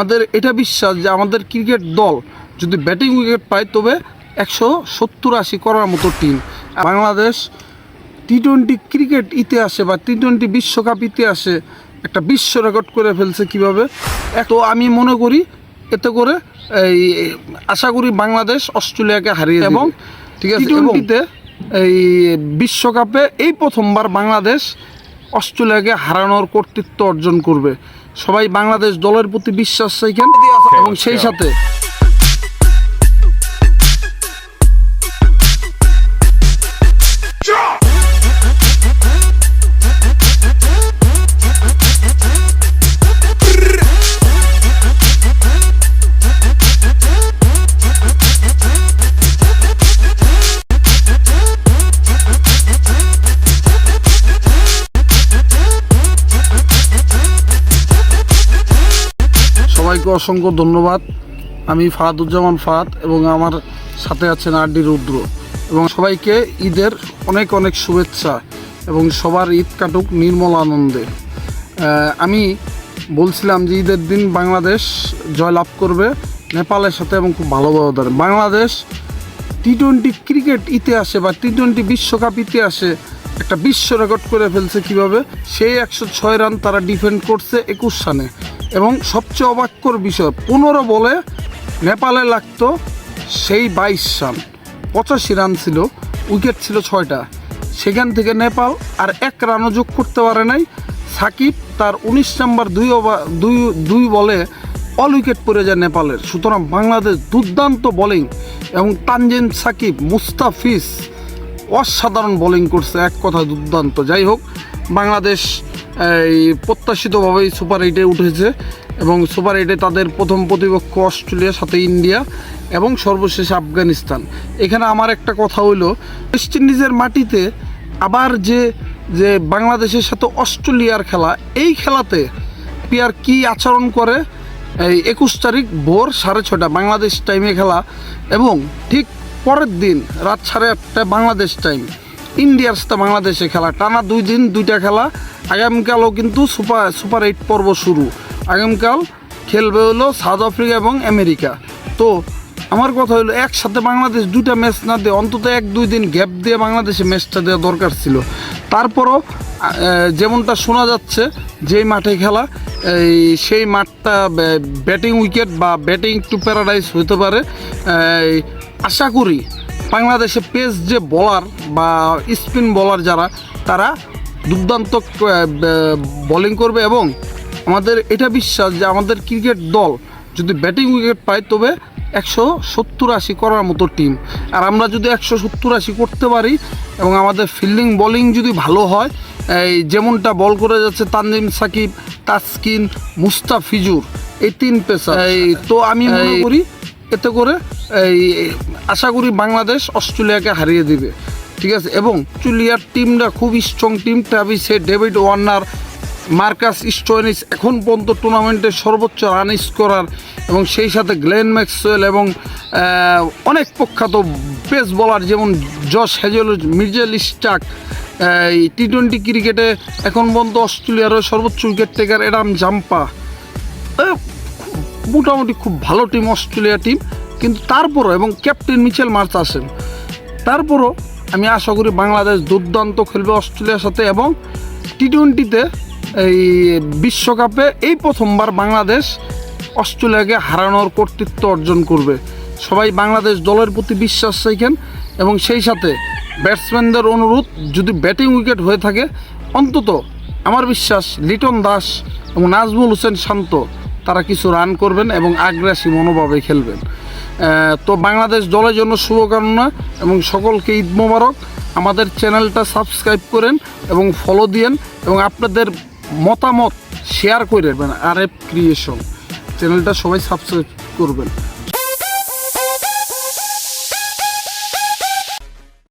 আমাদের এটা বিশ্বাস যে আমাদের ক্রিকেট দল যদি ব্যাটিং উইকেট পায় তবে একশো সত্তর আশি করার মতো team Bangladesh T twenty cricket ইতিহাসে বা টি টোয়েন্টি বিশ্বকাপ ইতিহাসে একটা বিশ্ব রেকর্ড করে ফেলছে কীভাবে? তো আমি মনে করি এতে করে এই আশা করি বাংলাদেশ অস্ট্রেলিয়াকে হারিয়ে এবং ঠিক আছে টি টোয়েন্টিতে এই বিশ্বকাপে এই প্রথমবার বাংলাদেশ অস্ট্রেলিয়াকে হারানোর কর্তৃত্ব অর্জন করবে। সবাই বাংলাদেশ দলের প্রতি বিশ্বাস রাখেন এবং সেই সাথে অসংখ্য ধন্যবাদ। আমি ফাহাদুজ্জামান ফাহাদ এবং আমার সাথে আছেন আর ডি রুদ্র। এবং সবাইকে ঈদের অনেক অনেক শুভেচ্ছা এবং সবার ঈদ কাটুক নির্মল আনন্দে। আমি বলছিলাম যে ঈদের দিন বাংলাদেশ জয়লাভ করবে নেপালের সাথে এবং খুব ভালো ব্যবধানে। বাংলাদেশ টি টোয়েন্টি ক্রিকেট ইতিহাসে বা টি টোয়েন্টি বিশ্বকাপ ইতিহাসে একটা বিশ্ব রেকর্ড করে ফেলছে কীভাবে? সেই একশো ছয় রান তারা ডিফেন্ড করছে একুশ রানে। এবং সবচেয়ে অবাক্যর বিষয়, পনেরো বলে নেপালে লাগতো সেই বাইশ রান। পঁচাশি রান ছিল, উইকেট ছিল ছয়টা। সেখান থেকে নেপাল আর এক রানও যোগ করতে পারে নাই। সাকিব তার উনিশ নাম্বার দুই ওভার, দুই দুই বলে অল উইকেট পড়ে যায় নেপালের। সুতরাং বাংলাদেশ দুর্দান্ত বোলিং এবং তানজিম সাকিব, মুস্তাফিজ অসাধারণ বোলিং করছে, এক কথা দুর্দান্ত। যাই হোক, বাংলাদেশ এই প্রত্যাশিতভাবেই সুপার এইটে উঠেছে এবং সুপার এইটে তাদের প্রথম প্রতিপক্ষ অস্ট্রেলিয়া, সাথে ইন্ডিয়া এবং সর্বশেষ আফগানিস্তান। এখানে আমার একটা কথা হইল ওয়েস্ট ইন্ডিজের মাটিতে আবার যে যে বাংলাদেশের সাথে অস্ট্রেলিয়ার খেলা, এই খেলাতে পিয়ার কি আচরণ করে? এই একুশ তারিখ ভোর সাড়ে ছটা বাংলাদেশ টাইমে খেলা এবং ঠিক পরের দিন রাত সাড়ে আটটায় বাংলাদেশ টাইম ইন্ডিয়ার সাথে বাংলাদেশে খেলা। টানা দুই দিন দুইটা খেলা। আগামীকালও কিন্তু সুপার সুপার এইট পর্ব শুরু। আগামীকাল খেলবে হলো সাউথ আফ্রিকা এবং আমেরিকা। তো আমার কথা হলো, একসাথে বাংলাদেশ দুইটা ম্যাচ না দিয়ে অন্তত এক দুই দিন গ্যাপ দিয়ে বাংলাদেশে ম্যাচটা দেওয়া দরকার ছিল। তারপরও যেমনটা শোনা যাচ্ছে, যেই মাঠে খেলা, এই সেই মাঠটা ব্যাটিং উইকেট বা ব্যাটিং টু প্যারাডাইস হতে পারে। আশা করি বাংলাদেশে পেস যে বলার বা স্পিন বলার যারা তারা দুর্দান্ত বোলিং করবে এবং আমাদের এটা বিশ্বাস যে আমাদের ক্রিকেট দল যদি ব্যাটিং উইকেট পায় তবে একশো সত্তর আশি করার মতো টিম আর আমরা যদি একশো সত্তর আশি করতে পারি এবং আমাদের ফিল্ডিং বোলিং যদি ভালো হয় এই যেমনটা বল করে যাচ্ছে তানজিম সাকিব তাসকিন মুস্তাফিজুর এই তিন পেসার। এই তো আমি মনে করি এতে করে এই আশা করি বাংলাদেশ অস্ট্রেলিয়াকে হারিয়ে দিবে। ঠিক আছে? এবং অস্ট্রেলিয়ার টিমটা খুব স্ট্রং টিম ট্রাভিসে ডেভিড ওয়ার্নার মার্কাস স্টোয়েনিস এখন পর্যন্ত টুর্নামেন্টের সর্বোচ্চ রান স্কোরার এবং সেই সাথে গ্লেন ম্যাক্সওয়েল এবং অনেক প্রখ্যাত পেস বলার যেমন জশ হেজেল মির্জেল স্টাক এই টি টোয়েন্টি ক্রিকেটে এখন পর্যন্ত অস্ট্রেলিয়ার সর্বোচ্চ উইকেট টেকার এডাম জাম্পা মোটামুটি খুব ভালো টিম অস্ট্রেলিয়া টিম কিন্তু তারপরও এবং ক্যাপ্টেন মিচেল মার্চ আসেন। তারপরও আমি আশা করি বাংলাদেশ দুর্দান্ত খেলবে অস্ট্রেলিয়ার সাথে এবং টি টোয়েন্টিতে এই বিশ্বকাপে এই প্রথমবার বাংলাদেশ অস্ট্রেলিয়াকে হারানোর কর্তৃত্ব অর্জন করবে। সবাই বাংলাদেশ দলের প্রতি বিশ্বাস রাখেন এবং সেই সাথে ব্যাটসম্যানদের অনুরোধ, যদি ব্যাটিং উইকেট হয়ে থাকে, অন্তত আমার বিশ্বাস লিটন দাস এবং নাজমুল হোসেন শান্ত, তারা কিছু রান করবেন এবং আগ্রাসী মনোভাবে খেলবেন। তো বাংলাদেশ দলের জন্য শুভকামনা এবং সকলকে ঈদ মোবারক। আমাদের চ্যানেলটা সাবস্ক্রাইব করেন এবং ফলো দিয়েন এবং আপনাদের মতামত শেয়ার করে রাখবেন আর এফ ক্রিয়েশন চ্যানেলটা সবাই সাবস্ক্রাইব করবেন।